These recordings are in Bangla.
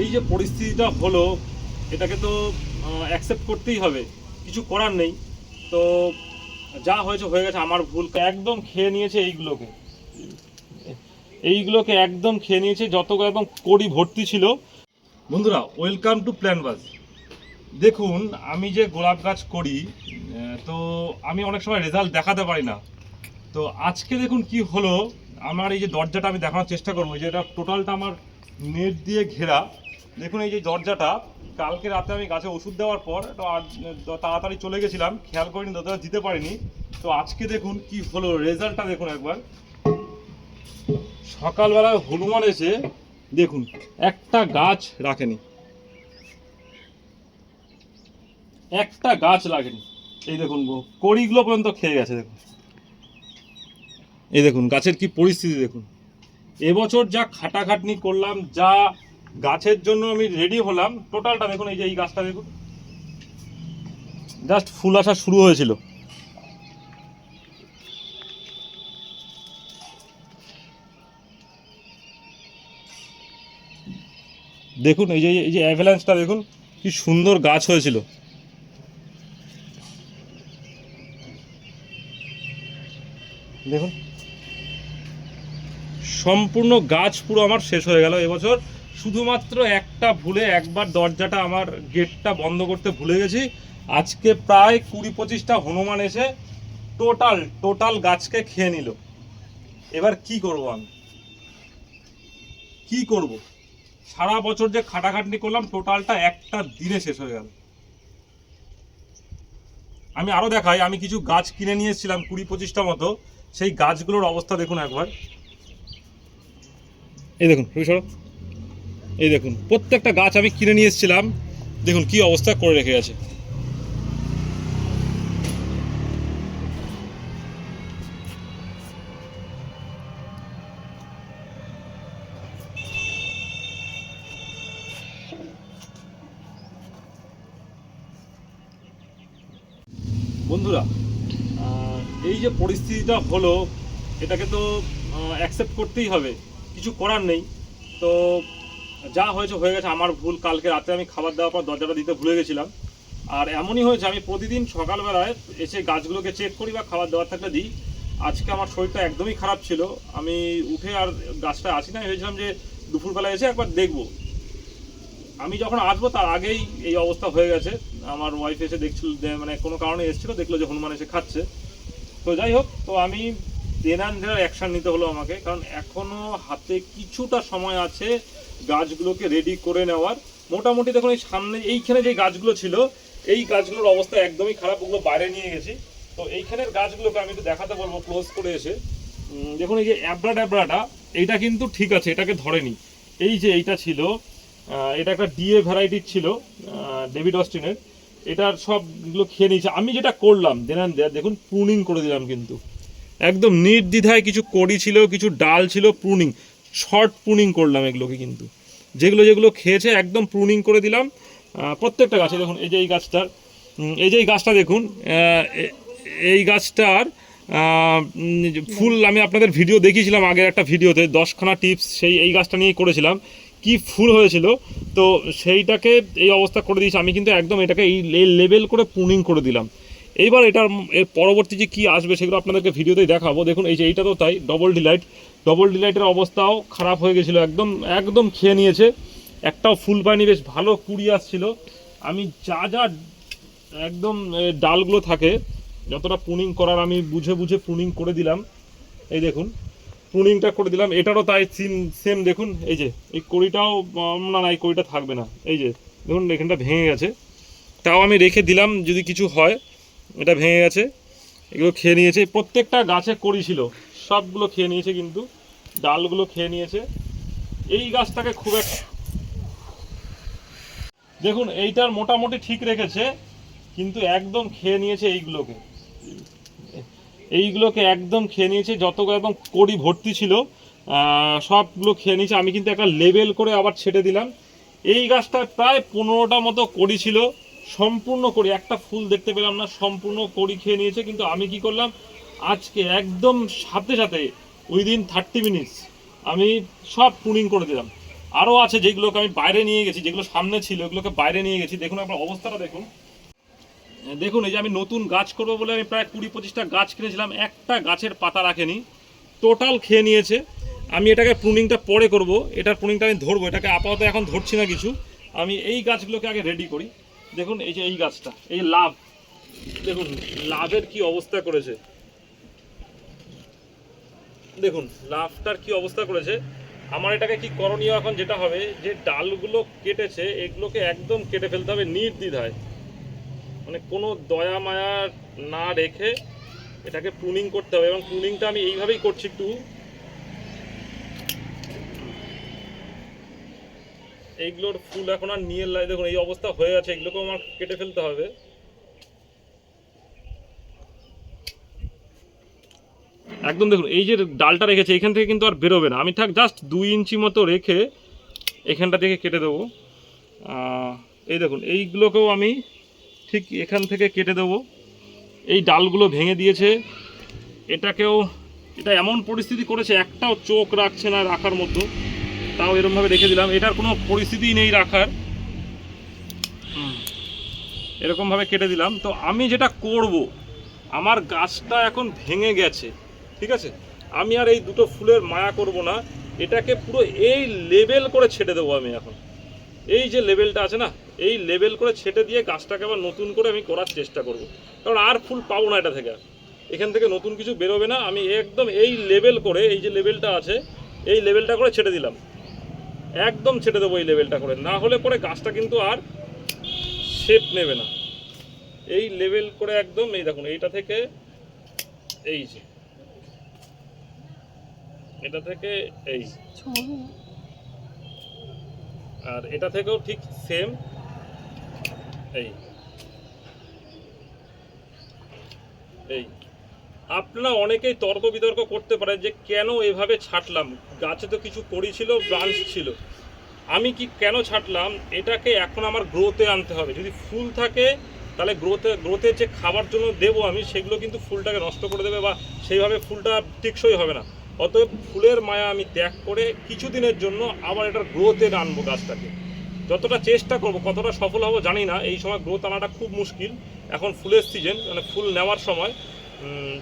এই যে পরিস্থিতিটা হলো, এটাকে তো অ্যাকসেপ্ট করতেই হবে। কিছু করার নেই। তো যা হয়েছে, হয়ে গেছে, আমার ভুল। একদম খেয়ে নিয়েছে এইগুলোকে। এইগুলোকে একদম খেয়ে নিয়েছে, যত একদম কড়ি ভর্তি ছিল। বন্ধুরা ওয়েলকাম টু প্ল্যানবাজ দেখুন, আমি যে গোলাপ গাছ করি তো আমি অনেক সময় রেজাল্ট দেখাতে পারি না। তো আজকে দেখুন কি হলো, আমার এই যে দরজাটা আমি দেখানোর চেষ্টা করব যে এটা টোটালটা আমার নেট দিয়ে ঘেরা। দেখুন, এই যে দরজাটা, কালকে রাতে আমি গাছে ওষুধ দেওয়ার পর তাড়াতাড়ি চলে গেছিলাম, খেয়াল করিনি দরজাটা দিতে পারিনি। তো আজকে দেখুন কি হলো, রেজাল্টটা দেখুন একবার। সকালবেলা হনুমান এসে, দেখুন, একটা গাছ রাখেনি। একটা গাছ লাগেনি এই দেখুন, কড়িগুলো পর্যন্ত খেয়ে গেছে, দেখুন। এই দেখুন, গাছের কি পরিস্থিতি দেখুন। এবছর যা খাটাখাটনি করলাম, যা গাছের জন্য আমি রেডি হলাম। টোটালটা দেখুন, এই যে এই গাছটা দেখুন। জাস্ট ফুল আসা শুরু হয়েছিল। দেখুন, এই যে এই যে অ্যাভেলেন্সটা দেখুন, কি সুন্দর গাছ হয়েছিল। দেখুন। সম্পূর্ণ গাছ পুরো আমার শেষ হয়ে গেল এবছর। শুধুমাত্র একটা ভুলে একবার দরজাটা আমার গেটটা বন্ধ করতে ভুলে গেছি। আজকে প্রায় কুড়ি পঁচিশটা হনুমান এসে টোটাল টোটাল গাছকে খেয়ে নিল। এবার কি করব আমি? কি করব? সারা বছর যে খাটাখাটনি করলাম, টোটালটা একটা দিনে শেষ হয়ে গেল। আমি আরও দেখাই, আমি কিছু গাছ কিনে নিয়ে এসেছিলাম কুড়ি পঁচিশটা মতো। সেই গাছগুলোর অবস্থা দেখুন একবার। এই দেখুন রবি সরো। এই দেখুন, প্রত্যেকটা গাছ আমি কিনে নিয়ে এসেছিলাম। দেখুন কি অবস্থা করে রেখে গেছে। বন্ধুরা এই যে পরিস্থিতিটা হলো, এটাকে তো অ্যাকসেপ্ট করতেই হবে। কিছু করার নেই। তো যা হয়েছে, হয়ে গেছে, আমার ভুল। কালকে রাতে আমি খাবার দেওয়ার পর দরজাটা দিতে ভুলে গেছিলাম। আর এমনই হয়েছে, আমি প্রতিদিন সকালবেলায় এসে গাছগুলোকে চেক করি বা খাবার দেওয়ার থাকলে দিই। আজকে আমার শরীরটা একদমই খারাপ ছিল। আমি উঠে আর গাছটা আসি না ভেবেছিলাম যে দুপুরবেলা এসে একবার দেখব। আমি যখন আসব, তার আগেই এই অবস্থা হয়ে গেছে। আমার ওয়াইফ এসে দেখছিল মানে কোনো কারণে এসেছিল, দেখল যে হনুমান এসে খাচ্ছে। তো যাই হোক, তো আমি দেনান দেনার অ্যাকশন নিতে হলো আমাকে, কারণ এখনও হাতে কিছুটা সময় আছে গাছগুলোকে রেডি করে নেওয়ার। মোটামুটি দেখুন, এই সামনে এইখানে যে গাছগুলো ছিল, এই গাছগুলোর অবস্থা একদমই খারাপ, ওগুলো বাইরে নিয়ে গেছি। তো এইখানের গাছগুলোকে আমি একটু দেখাতে বলব ক্লোজ করে এসে। দেখুন, এই যে অ্যাবড়া ট্যাবড়াটা এইটা কিন্তু ঠিক আছে, এটাকে ধরেনি। এই যে এইটা ছিল এটা একটা ডিএ ভ্যারাইটির ছিল ডেভিড অস্টিনের এটার সবগুলো খেয়ে নিয়েছে। আমি যেটা করলাম দেনান দেয়া দেখুন প্রুনিং করে দিলাম কিন্তু। একদম নির্দ্বিধায় কিছু কড়ি ছিল, কিছু ডাল ছিল প্রুনিং শর্ট প্রুনিং করলাম এগুলোকে কিন্তু। যেগুলো যেগুলো খেয়েছে একদম প্রুনিং করে দিলাম। প্রত্যেকটা গাছে দেখুন, এই যে এই গাছটার এই যে এই গাছটা দেখুন এই গাছটার ফুল আমি আপনাদের ভিডিও দেখিয়েছিলাম আগের একটা ভিডিওতে, দশখানা টিপস সেই এই গাছটা নিয়েই করেছিলাম। কি ফুল হয়েছিল, তো সেইটাকে এই অবস্থা করে দিয়েছি। আমি কিন্তু একদম এটাকে এই লেভেল করে প্রুনিং করে দিলাম। এইবার এটার এর পরবর্তী যে কী আসবে সেগুলো আপনাদেরকে ভিডিওতেই দেখাবো। দেখুন, এই যে এইটা তো তাই ডবল ডিলাইট ডবল ডিলাইটের অবস্থাও খারাপ হয়ে গেছিল, একদম একদম খেয়ে নিয়েছে। একটাও ফুল পায়নি, বেশ ভালো কুড়ি আসছিল। আমি যা যা একদম ডালগুলো থাকে, যতটা পুনিং করার আমি বুঝে বুঝে পুনিং করে দিলাম। এই দেখুন প্রুনিংটা করে দিলাম। এটারও তাই সিম সেম দেখুন, এই যে, এই কড়িটাও না না, এই কড়িটা থাকবে না। এই যে, দেখুন, এখানটা ভেঙে গেছে। তাও আমি রেখে দিলাম, যদি কিছু হয়। এটা ভেঙে গেছে। এগুলো খেয়ে নিয়েছে। প্রত্যেকটা গাছে কড়ি ছিল। সবগুলো খেয়ে নিয়েছে কিন্তু। ডালগুলো খেয়ে নিয়েছে। এই গাছটাকে খুব একটা দেখুন, এইটার মোটামুটি ঠিক রেখেছে, কিন্তু একদম খেয়ে নিয়েছে এইগুলোকে। এইগুলোকে একদম খেয়ে নিয়েছে। যতগুলো একদম কড়ি ভর্তি ছিল সবগুলো খেয়ে নিয়েছে। আমি কিন্তু একটা লেবেল করে আবার ছেটে দিলাম। এই গাছটা প্রায় পনেরোটা মতো কড়ি ছিল। সম্পূর্ণ করি, একটা ফুল দেখতে পেলাম না, সম্পূর্ণ করি খেয়ে নিয়েছে, কিন্তু আমি কি করলাম? আজকে একদম সাথে সাথে উইদিন থার্টি মিনিটস আমি সব পুনিং করে দিলাম। আরও আছে যেগুলোকে আমি বাইরে নিয়ে গেছি, যেগুলো সামনে ছিল, ওগুলোকে বাইরে নিয়ে গেছি। দেখুন আপনার অবস্থাটা, দেখুন। দেখুন, এই যে আমি নতুন গাছ করব বলে আমি প্রায় কুড়ি পঁচিশটা গাছ কিনেছিলাম, একটা গাছের পাতা রাখেনি। টোটাল খেয়ে নিয়েছে। আমি এটাকে প্রুনিংটা পরে করব, এটার প্রুনিংটা আমি ধরবো, এটাকে আপাতত এখন ধরছি না কিছু। আমি এই গাছগুলোকে আগে রেডি করি। দেখুন, এই যে এই গাছটা, এই লাভ। দেখুন, লাভের কি অবস্থা করেছে। দেখুন, লাভটার কি অবস্থা করেছে। আমার এটাকে কি করণীয় এখন যেটা হবে, যে ডালগুলো কেটেছে, এগুলোকে একদম কেটে ফেলতে হবে নির্দ্বিধায়। মানে কোনো দয়া মায়া না রেখে এটাকে প্রুনিং করতে হবে। এবং প্রুনিংটা আমি এইভাবেই করছি একটু। এইগুলোর ফুল এখন আর নিয়ে লাই দেখুন, এই অবস্থা হয়ে আছে এগুলোকেও আমার কেটে ফেলতে হবে। একদম দেখুন, এই যে ডালটা রেখেছে, এখান থেকে কিন্তু আর বেরোবে না। আমি থাক জাস্ট দুই ইঞ্চি মতো রেখে এখানটা থেকে কেটে দেবো। এই দেখুন, এইগুলোকেও আমি ঠিক এখান থেকে কেটে দেবো। এই ডালগুলো ভেঙে দিয়েছে। এটাকেও, এটা এমন পরিস্থিতি করেছে, একটাও চোখ রাখছে না রাখার মতো। তাও এরমভাবে রেখে দিলাম। এটার কোনো পরিস্থিতি নেই রাখার। এরকমভাবে কেটে দিলাম। তো আমি যেটা করব, আমার গাছটা এখন ভেঙে গেছে, ঠিক আছে? আমি আর এই দুটো ফুলের মায়া করব না। এটাকে পুরো এই লেবেল করে ছেটে দেবো আমি এখন। এই যে লেভেলটা আছে না, এই লেভেল করে ছেটে দিয়ে গাছটাকে আবার নতুন করে আমি করার চেষ্টা করব। কারণ আর ফুল পাবো না এটা থেকে। এখান থেকে নতুন কিছু বেরোবে না। আমি একদম এই লেভেল করে, এই যে লেভেলটা আছে, এই লেভেলটা করে ছেটে দিলাম। একদম ছেড়ে দেবো এই লেভেলটা করে। না হলে পরে গাছটা কিন্তু আর শেপ নেবে না। এই লেভেল করে একদম এই দেখুন, এইটা থেকে এই যে, এটা থেকে এই আর এটা থেকেও ঠিক সেম এই। এই। আপনারা অনেকেই তর্ক বিতর্ক করতে পারেন যে কেন এভাবে ছাটলাম। গাছে তো কিছু কড়ি ছিল ব্রাঞ্চ ছিল। আমি কি কেন ছাটলাম? এটাকে এখন আমার গ্রোথে আনতে হবে। যদি ফুল থাকে, তাহলে গ্রোতে গ্রোথের যে খাবার জন্য দেবো আমি, সেগুলো কিন্তু ফুলটাকে নষ্ট করে দেবে বা সেইভাবে ফুলটা টেকসই হবে না। অতএব ফুলের মায়া আমি ত্যাগ করে কিছুদিনের জন্য আবার এটার গ্রোথে আনব গাছটাকে। যতটা চেষ্টা করব, কতটা সফল হব জানি না। এই সময় গ্রোথ আনাটা খুব মুশকিল। এখন ফুলের সিজন মানে ফুল নেওয়ার সময়।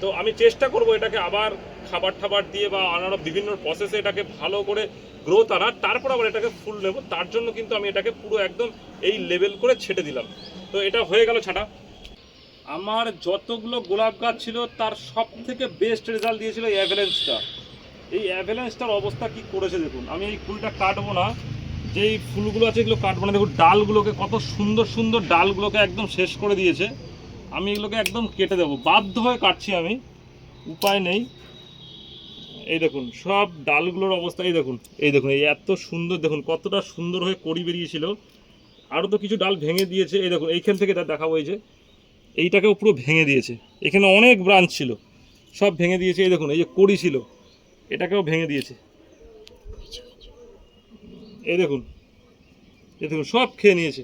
তো আমি চেষ্টা করব এটাকে আবার খাবার টাবার দিয়ে বা আনার বিভিন্ন প্রসেসে এটাকে ভালো করে গ্রোথ আনার। তারপর আবার এটাকে ফুল নেব। তার জন্য কিন্তু আমি এটাকে পুরো একদম এই লেভেল করে ছেটে দিলাম। তো এটা হয়ে গেল ছাটা। আমার যতগুলো গোলাপ গাছ ছিল, তার সব থেকে বেস্ট রেজাল্ট দিয়েছিল অ্যাভেলেন্সটা এই অ্যাভেলেন্সটার অবস্থা কি করেছে দেখুন। আমি এই ফুলটা কাটবো না। যেই ফুলগুলো আছে এগুলো কাটবো না। দেখুন, ডালগুলোকে কত সুন্দর সুন্দর ডালগুলোকে একদম শেষ করে দিয়েছে। আমি এগুলোকে একদম কেটে দেবো। বাধ্য হয়ে কাটছি আমি। উপায় নেই। এই দেখুন, সব ডালগুলোর অবস্থা, এই দেখুন এই দেখুন, এই এত সুন্দর, দেখুন, কতটা সুন্দর হয়ে কড়ি বেরিয়েছিল। আরও তো কিছু ডাল ভেঙে দিয়েছে। এই দেখুন, এইখান থেকে এটা দেখা হয়েছে এইটাকেও পুরো ভেঙে দিয়েছে। এখানে অনেক ব্রাঞ্চ ছিল। সব ভেঙে দিয়েছে, এই দেখুন, এই যে কড়ি ছিল, এটাকেও ভেঙে দিয়েছে। এই দেখুন এই দেখুন, সব খেয়ে নিয়েছে।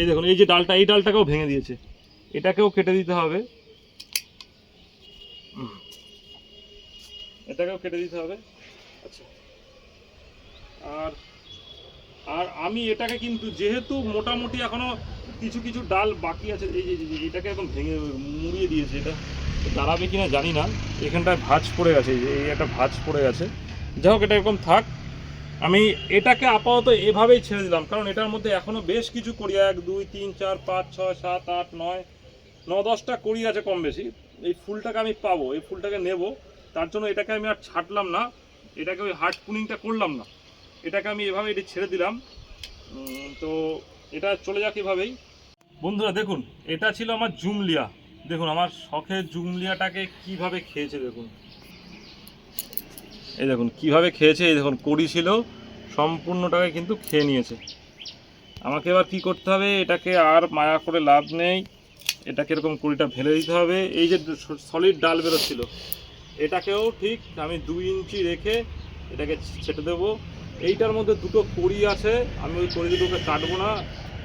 এই দেখুন, এই যে ডালটা, এই ডালটাকেও ভেঙে দিয়েছে। এটাকেও কেটে দিতে হবে। এটাকেও কেটে দিতে হবে। আচ্ছা। আর আর আমি এটাকে কিন্তু যেহেতু মোটামুটি এখনও কিছু কিছু ডাল বাকি আছে, এই যে এটাকে এখন ভেঙে মুড়িয়ে দিয়েছে এটা। দাঁড়াবে কিনা জানি না। এখানটায় ভাঁজ পড়ে গেছে এই একটা ভাঁজ পড়ে গেছে। যাই হোক, এটা এরকম থাক। আমি এটাকে আপাতত এভাবেই ছেড়ে দিলাম, কারণ এটার মধ্যে এখনও বেশ কিছু করি। এক, দুই, তিন, চার, পাঁচ, ছয়, সাত, আট, নয় ন দশটা করি আছে কম বেশি এই ফুলটাকে আমি পাবো, এই ফুলটাকে নেব। তার জন্য এটাকে আমি আর ছাটলাম না। এটাকে ওই হার্ড পুনিংটা করলাম না। এটাকে আমি এভাবে এটি ছেড়ে দিলাম। তো এটা চলে যাক এভাবেই। বন্ধুরা, দেখুন, এটা ছিল আমার জুমলিয়া। দেখুন, আমার শখের জুমলিয়াটাকে কীভাবে খেয়েছে, দেখুন। এই দেখুন, কীভাবে খেয়েছে, এই দেখুন, কড়ি ছিল, সম্পূর্ণটাকে কিন্তু খেয়ে নিয়েছে। আমাকে এবার কি করতে হবে? এটাকে আর মায়া করে লাভ নেই। এটাকে এরকম কুড়িটা ফেলে দিতে হবে। এই যে সলিড ডাল বেরোচ্ছিল, এটাকেও ঠিক আমি দুই ইঞ্চি রেখে এটাকে ছেটে দেবো। এইটার মধ্যে দুটো কড়ি আছে, আমি ওই কড়ি দুটোকে কাটবো না,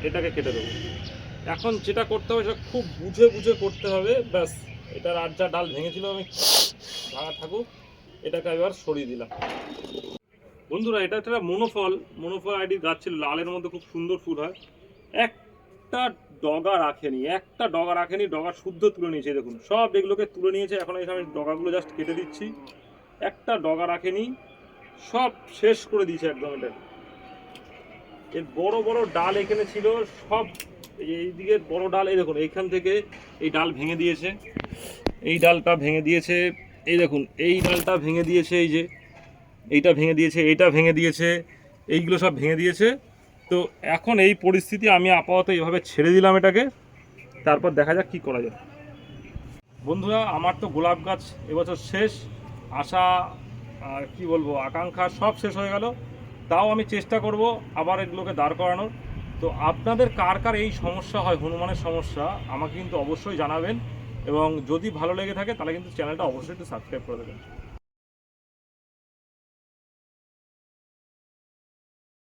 এটাকে কেটে দেবো। এখন যেটা করতে হবে, সেটা খুব বুঝে বুঝে করতে হবে, ব্যাস এটার আর যা ডাল ভেঙেছিল, আমি ভাঙা থাকুক, এটাকে এবার সরিয়ে দিলাম। বন্ধুরা, এটা একটা মনোফল মনোফল আইডির গাছ ছিল, লালের মধ্যে খুব সুন্দর ফুল হয়। একটা ডগা রাখেনি, একটা ডগা রাখেনি, ডগা শুদ্ধ তুলে নিয়েছে, দেখুন। সব এগুলোকে তুলে নিয়েছে, এখন এসে আমি ডগাগুলো জাস্ট কেটে দিচ্ছি। একটা ডগা রাখেনি, সব শেষ করে দিয়েছে একদম এটা। এর বড় বড় ডাল এখানে ছিল, সব এই দিকে বড় ডাল, এই দেখুন, এইখান থেকে এই ডাল ভেঙে দিয়েছে। এই ডালটা ভেঙে দিয়েছে, এই দেখুন, এই ডালটা ভেঙে দিয়েছে, এই যে, এইটা ভেঙে দিয়েছে, এইটা ভেঙে দিয়েছে, এইগুলো সব ভেঙে দিয়েছে। তো এখন এই পরিস্থিতি আমি আপাতত এইভাবে ছেড়ে দিলাম এটাকে। তারপর দেখা যাক কী করা যায়। বন্ধুরা, আমার তো গোলাপ গাছ এবছর শেষ। আশা, আর কি বলব, আকাঙ্ক্ষা সব শেষ হয়ে গেল। তাও আমি চেষ্টা করব আবার এগুলোকে দাঁড় করানোর। তো আপনাদের কার কার এই সমস্যা হয়, হনুমানের সমস্যা, আমাকে কিন্তু অবশ্যই জানাবেন। এবং যদি ভালো লেগে থাকে, তাহলে কিন্তু চ্যানেলটা অবশ্যই একটু সাবস্ক্রাইব করে দেবেন।